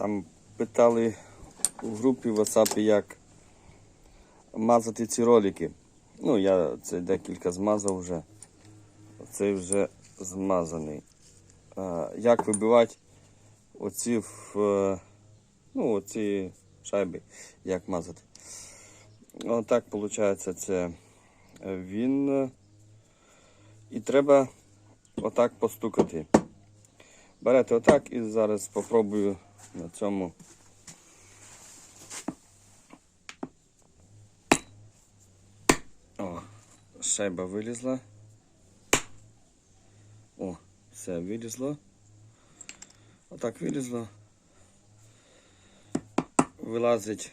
Там питали у групі в WhatsApp, як мазати ці ролики. Ну, я це декілька змазав вже. Цей вже змазаний. А, як вибивати оці в, е, ну, оці шайби, як мазати. Отак виходить це він. е, І треба отак постукати. Берете отак і зараз спробую на цьому. О, шайба вилізла. О, все вилізло. Отак вилізло. Вилазить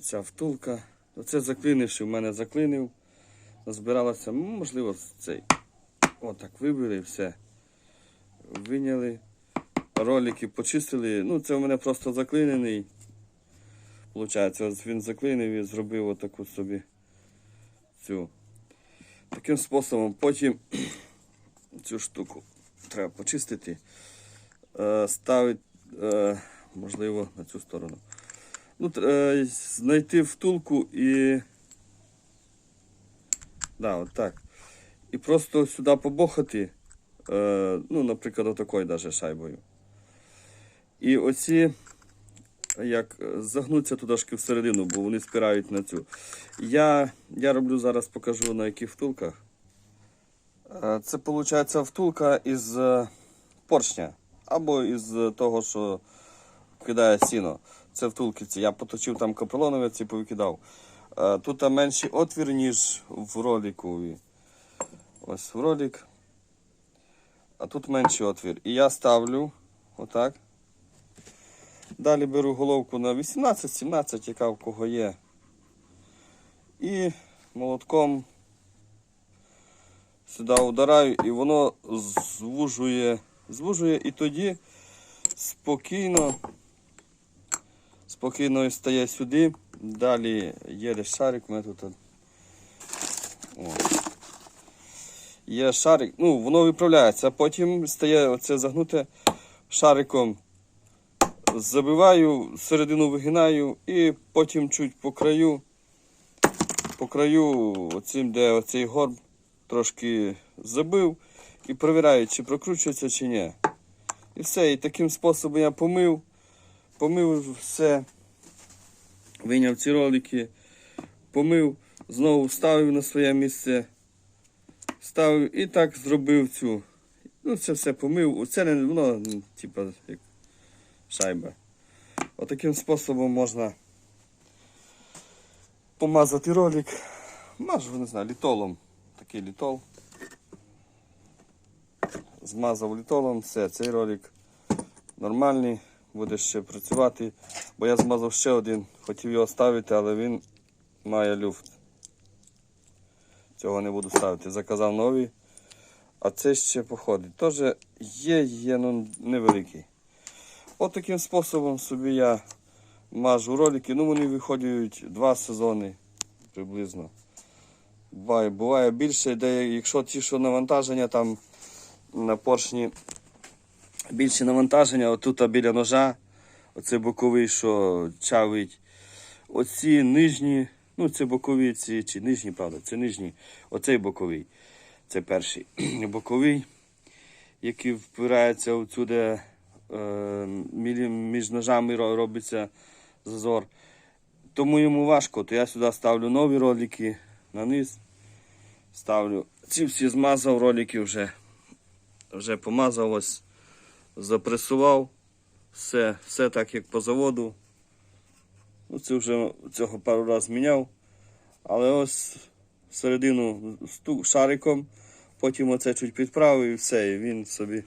ця втулка. Оце заклинивши, в мене заклинив. Збиралося, ну, можливо, цей. Отак вибили все. Виняли. Ролики почистили. Ну, це у мене просто заклинений. Получається, ось він заклинив і зробив отаку собі цю. Таким способом потім цю штуку треба почистити. Е, ставити, е, можливо, на цю сторону. Ну, е, знайти втулку і. Да, от так. І просто сюди побохати, ну, наприклад, отакою даже шайбою. І оці, як загнуться тудашки всередину, бо вони спирають на цю. Я, я роблю зараз, покажу на яких втулках. Е, Це виходить втулка із е, поршня або із е, того, що кидає сіно. Це втулки ці. Я поточив там капролоновець і повикидав. Тут менший отвір, ніж в ролику. Ось в ролик. А тут менший отвір. І я ставлю отак. Далі беру головку на 18-17, яка в кого є. І молотком сюди удараю, і воно звужує, звужує і тоді спокійно, спокійно стає сюди. Далі є шарик, мене тут. О. Є шарик, ну воно виправляється, а потім стає оце загнуте шариком. Забиваю, середину вигинаю і потім чуть по краю, по краю, оцим, де оцей горб, трошки забив і перевіряю, чи прокручується, чи ні. І все. І таким способом я помив, помив все, виняв ці ролики, помив, знову вставив на своє місце, ставив і так зробив цю. Ну, це все помив. Це не воно, ну, типа, як шайба. Отаким способом можна помазати ролик. Мажу, не знаю, літолом. Такий літол. Змазав літолом, все, цей ролик нормальний, буде ще працювати. Бо я змазав ще один, хотів його ставити, але він має люфт. Цього не буду ставити. Заказав новий. А це ще походить. Теж є, є, ну невеликий. От таким способом собі я мажу ролики. Ну вони виходять два сезони приблизно. Буває, буває більше, де якщо ті, що навантаження там на поршні більше навантаження, отут біля ножа, оце боковий, що чавить. Оці нижні, ну це бокові, ці чи нижні, правда, це нижні. Оцей боковий. Це перший боковий, який впирається отсюди, між ножами робиться зазор. Тому йому важко, то я сюди ставлю нові ролики на низ. Ставлю. Ці всі змазав ролики вже. Вже помазав ось, запресував. Все, все так як по заводу. Ну, це вже цього пару разів міняв. Але ось середину сту- шариком, потім оце чуть підправив і все, і він собі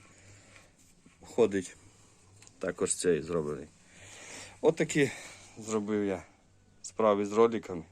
ходить. Також цей зроблений. От такі зробив я справи з роликами.